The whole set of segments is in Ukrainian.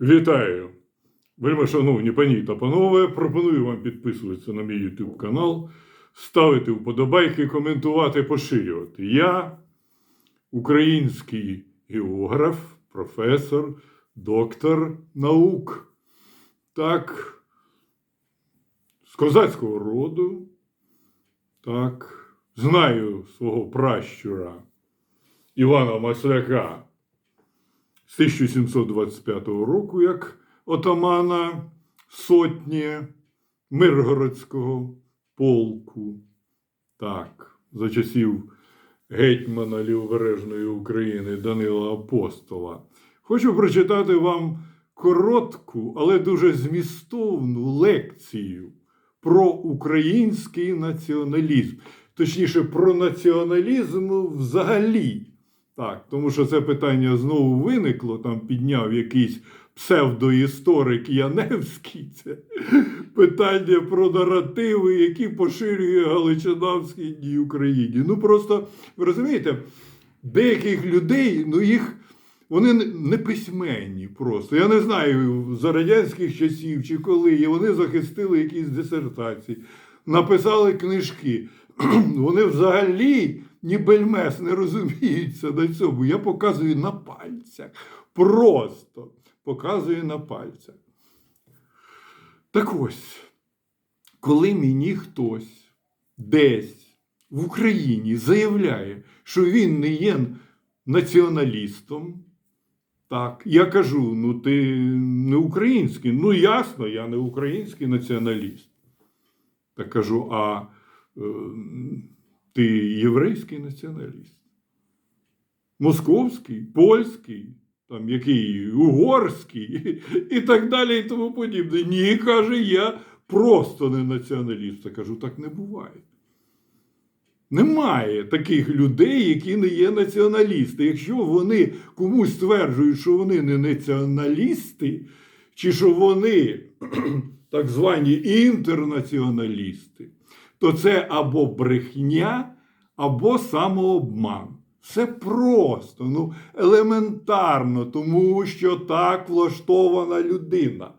Вітаю! Вельми шановні пані та панове, пропоную вам підписуватися на мій YouTube канал, ставити вподобайки, коментувати, поширювати. Я український географ, професор, доктор наук. Так, з козацького роду. Так, знаю свого пращура Івана Масляка з 1725 року як отамана сотні Миргородського полку. Так, за часів гетьмана Лівобережної України Данила Апостола. Хочу прочитати вам коротку, але дуже змістовну лекцію про український націоналізм, точніше, про націоналізм взагалі. Так, тому що це питання знову виникло, там підняв якийсь псевдоісторик Яневський. Це питання про наративи, які поширює Галичина в Східній Україні. Ну просто, ви розумієте, деяких людей, ну їх. Вони не- письменні просто. Я не знаю, за радянських часів чи коли, і вони захистили якісь дисертації, написали книжки. Вони взагалі ні бельмес не розуміються на цьому. Я показую на пальцях. Просто показую на пальцях. Так ось, коли мені хтось десь в Україні заявляє, що він не є націоналістом, так, я кажу: ну ти не український. Ну, ясно, я не український націоналіст. Так кажу, а е, ти єврейський націоналіст? Московський, польський, там який угорський і так далі, і тому подібне. Ні, каже, я просто не націоналіст. Я кажу, так не буває. Немає таких людей, які не є націоналісти. Якщо вони комусь стверджують, що вони не націоналісти, чи що вони так звані інтернаціоналісти, то це або брехня, або самообман. Все просто, ну, елементарно, тому що так влаштована людина.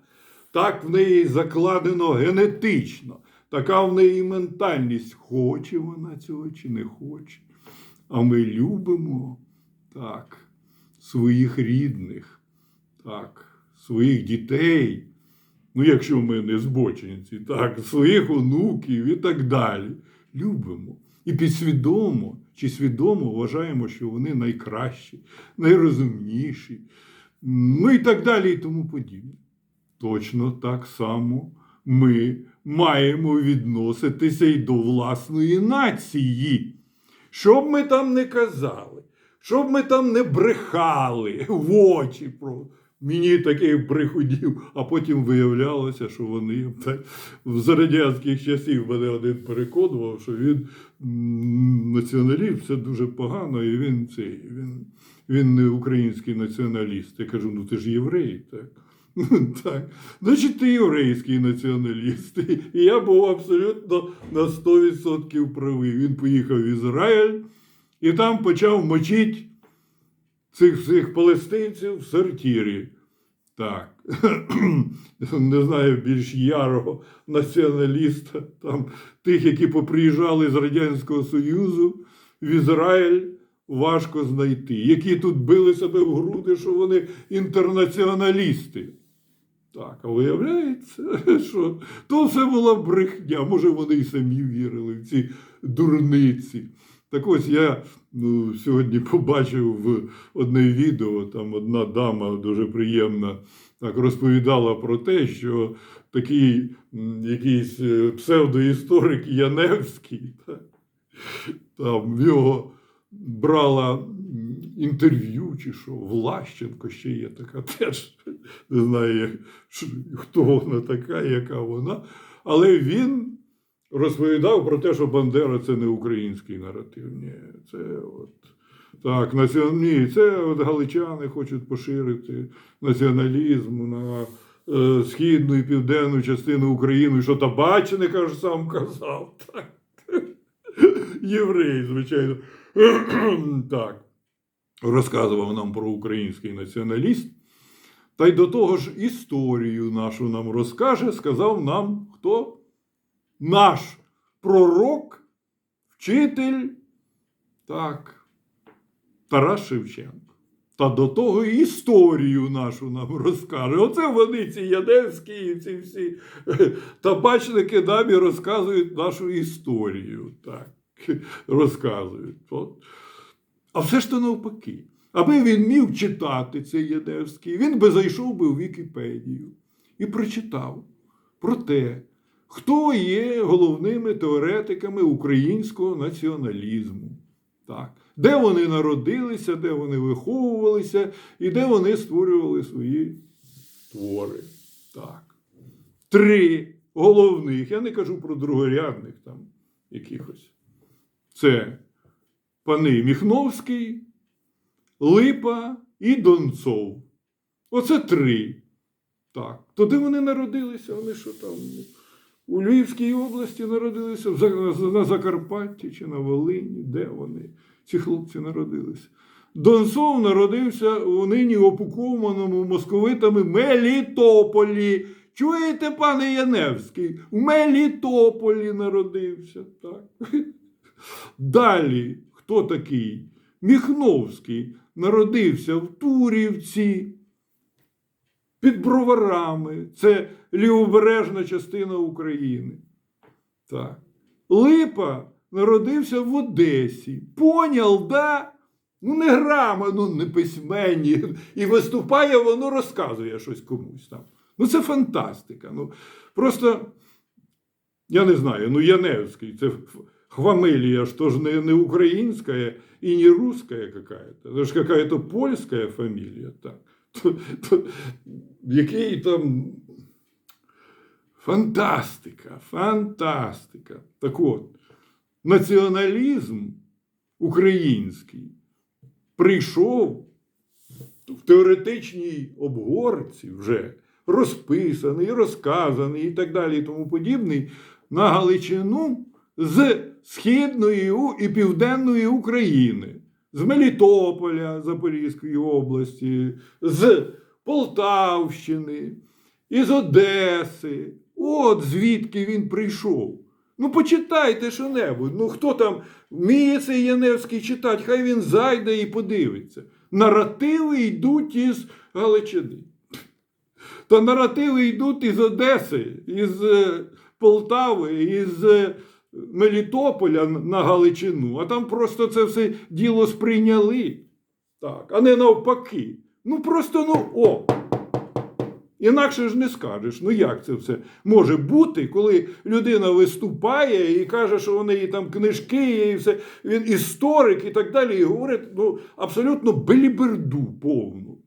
Так в неї закладено генетично, така в неї ментальність. Хоче вона цього чи не хоче. А ми любимо так, своїх рідних, так, своїх дітей. Ну, якщо ми не збочинці, так, своїх онуків і так далі. Любимо. І підсвідомо чи свідомо вважаємо, що вони найкращі, найрозумніші, ну і так далі, і тому подібне. Точно так само ми маємо відноситися й до власної нації. Що б ми там не казали, що б ми там не брехали в очі про мені таких брехунів, а потім виявлялося, що вони так, з радянських часів мене один переконував, що він націоналіст, це дуже погано, і він цей, він, він не український націоналіст. Я кажу, ну ти ж єврей, так. Так, значить, ти єврейський націоналіст. І я був абсолютно на 100% правий. Він поїхав в Ізраїль і там почав мочити цих всіх палестинців в сортирі. Так, не знаю більш ярого націоналіста, там тих, які поприїжджали з Радянського Союзу в Ізраїль, важко знайти, які тут били себе в груди, що вони інтернаціоналісти. Так, а виявляється, що то все була брехня. Може, вони й самі вірили в ці дурниці. Так ось я ну, сьогодні побачив в одне відео, там одна дама дуже приємна так розповідала про те, що такий якийсь е, псевдоісторик Яневський, так, там його брала інтерв'ю, чи що, Влащенко ще є така теж, не знаю, хто вона така, яка вона. Але він розповідав про те, що Бандера це не український наратив. Ні, це от. Так, націон... Ні, це от галичани хочуть поширити націоналізм на е, східну і південну частину України, що табачник аж сам казав. Так. Єврей, звичайно. так. Розказував нам про український націоналіст. Та й до того ж історію нашу нам розкаже, сказав нам хто? Наш пророк, вчитель, так, Тарас Шевченко. Та до того і історію нашу нам розкаже. Оце вони, ці Яневські і ці всі табачники нам і розказують нашу історію. Так, розказують. От. А все ж то навпаки. Аби він міг читати цей Яневський, він би зайшов би в Вікіпедію і прочитав про те, хто є головними теоретиками українського націоналізму. Так. Де вони народилися, де вони виховувалися і де вони створювали свої твори. Так. Три головних, я не кажу про другорядних там якихось. Це пани Міхновський, Липа і Донцов. Оце три. Так. То де вони народилися? Вони що там? У Львівській області народилися, на Закарпатті чи на Волині, де вони, ці хлопці народилися. Донцов народився у нині окупованому московитами Мелітополі. Чуєте, пане Яневський? У Мелітополі народився. Так. Далі, хто такий? Міхновський народився в Турівці під броварами. Це лівобережна частина України. Так. Липа народився в Одесі. Поняв, да? Ну, не грама, ну не письменні. І виступає, воно розказує щось комусь там. Ну, це фантастика. Ну, просто, я не знаю, ну Яневський, це фамилия, что ж не, не украинская и не русская какая-то. Это же какая-то польская фамилия. Так. То, то, який там фантастика, фантастика. Так от, націоналізм український прийшов в теоретичній обгорці вже розписаний, розказаний і так далі, і тому подібний, на Галичину з Східної і Південної України, з Мелітополя Запорізької області, з Полтавщини, із Одеси. От звідки він прийшов. Ну, почитайте що-небудь. Ну, хто там вміє цей Яневський читати, хай він зайде і подивиться. Наративи йдуть із Галичини. Та наративи йдуть із Одеси, із е, Полтави, із е, Мелітополя на Галичину, а там просто це все діло сприйняли. Так, а не навпаки. Ну просто ну о. Інакше ж не скажеш. Ну як це все може бути, коли людина виступає і каже, що у неї там книжки і все, він історик і так далі, і говорить ну, абсолютно беліберду повну.